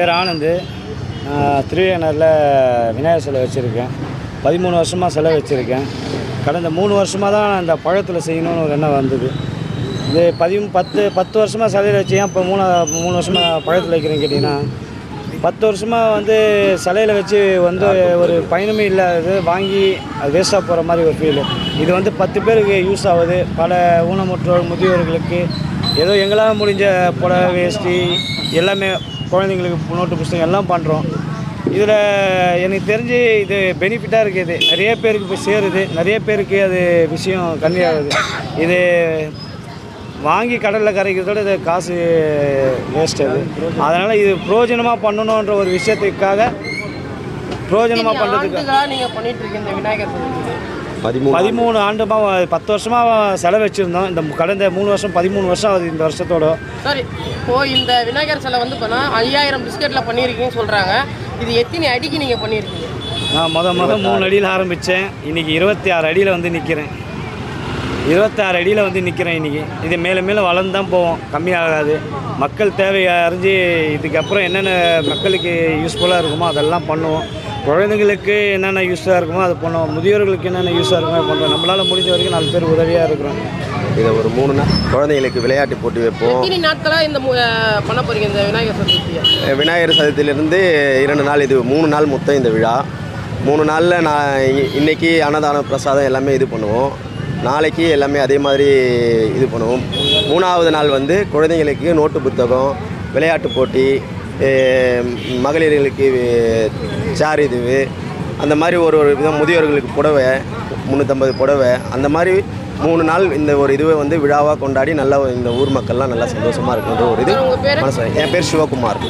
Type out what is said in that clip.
பேர் ஆனந்து. நான் விநாயகர் சிலை வச்சுருக்கேன். பதிமூணு வருஷமாக சிலை வச்சுருக்கேன். கடந்த மூணு வருஷமாக தான் இந்த பழத்தில் செய்யணும்னு ஒரு எண்ணம் வந்தது. இது பதி பத்து பத்து வருஷமாக சிலையில் வச்சு ஏன் இப்போ மூணு மூணு வருஷமாக பழத்தில் வைக்கிறேன்னு கேட்டிங்கன்னா பத்து வருஷமாக வந்து சிலையில் வச்சு வந்து ஒரு பயனுமே இல்லாதது வாங்கி அது வேஸ்ட்டாக போகிற மாதிரி ஒரு ஃபீல் இது வந்து பத்து பேருக்கு யூஸ் ஆகுது. பல ஊனமுற்றோர் முதியோர்களுக்கு ஏதோ எங்களால் முடிஞ்ச புடவை வேஷ்டி எல்லாமே குழந்தைங்களுக்கு நோட்டு புஸ்தகம் எல்லாம் பண்ணுறோம் இதில் எனக்கு தெரிஞ்சு இது பெனிஃபிட்டாக இருக்குது நிறைய பேருக்கு போய் சேருது. நிறைய பேருக்கு அது விஷயம் கம்மியாகுது. இது வாங்கி கடலில் கரைக்கிறதோட இது காசு வேஸ்ட் அது. அதனால் இது பிரயோஜனமாக பண்ணணுன்ற ஒரு விஷயத்துக்காக பிரயோஜனமாக பண்ணுறதுக்கு ஆண்டுகளா நீங்க பண்ணிட்டு இருக்கீங்க விநாயகர் பதிமூணு பதிமூணு ஆண்டுமாக பத்து வருஷமாக செலவு வச்சுருந்தோம் இந்த கடந்த மூணு வருஷம் பதிமூணு வருஷம் ஆகுது இந்த வருஷத்தோட. சரி இப்போ இந்த விநாயகர் சிலை வந்து ஐயாயிரம் பிஸ்கெட்ல பண்ணியிருக்கீங்கன்னு சொல்றாங்க. இது எத்தனை அடிக்கு நீங்க பண்ணியிருக்கீங்க? நான் முத முத மூணு அடியில் ஆரம்பித்தேன் இன்றைக்கி இருபத்தி ஆறு அடியில் வந்து நிற்கிறேன் இருபத்தாறு அடியில் வந்து நிற்கிறேன் இன்றைக்கி இது மேலே மேலே வளர்ந்து தான் போவோம். கம்மியாகாது. மக்கள் தேவையை அறிஞ்சு இதுக்கப்புறம் என்னென்ன மக்களுக்கு யூஸ்ஃபுல்லாக இருக்குமோ அதெல்லாம் பண்ணுவோம். குழந்தைங்களுக்கு என்னென்ன யூஸாக இருக்குமோ அது பண்ணுவோம் முதியோர்களுக்கு என்னென்ன யூஸாக இருக்குமோ அது பண்ணுவோம் நம்மளால் முடிஞ்ச வரைக்கும் நாலு பேர் உதவியாக இருக்கிறோம். இதை ஒரு மூணு நாள் குழந்தைங்களுக்கு விளையாட்டு போட்டி வைப்போம். எத்தனை நாட்களா இந்த பண்ண போறீங்க? இந்த விநாயகர் சதுர்த்தியை விநாயகர் சதுர்த்தியிலிருந்து இரண்டு நாள் இது மூணு நாள் மொத்தம் இந்த விழா. மூணு நாளில் நான் இ- இன்னைக்கு அன்னதானம் பிரசாதம் எல்லாமே இது பண்ணுவோம். நாளைக்கு எல்லாமே அதே மாதிரி இது பண்ணுவோம். மூணாவது நாள் வந்து குழந்தைங்களுக்கு நோட்டு புத்தகம் விளையாட்டு போட்டி மகளிர்களுக்கு சேர் இதுவு அந்த மாதிரி ஒரு ஒரு விதம் முதியோர்களுக்கு புடவை முந்நூற்றம்பது புடவை அந்த மாதிரி மூணு நாள் இந்த ஒரு இதுவை வந்து விழாவாக கொண்டாடி நல்லா இந்த ஊர் மக்கள்லாம் நல்லா சந்தோஷமாக இருக்குன்ற ஒரு இது? மனசு. என் பேர் சிவகுமார்.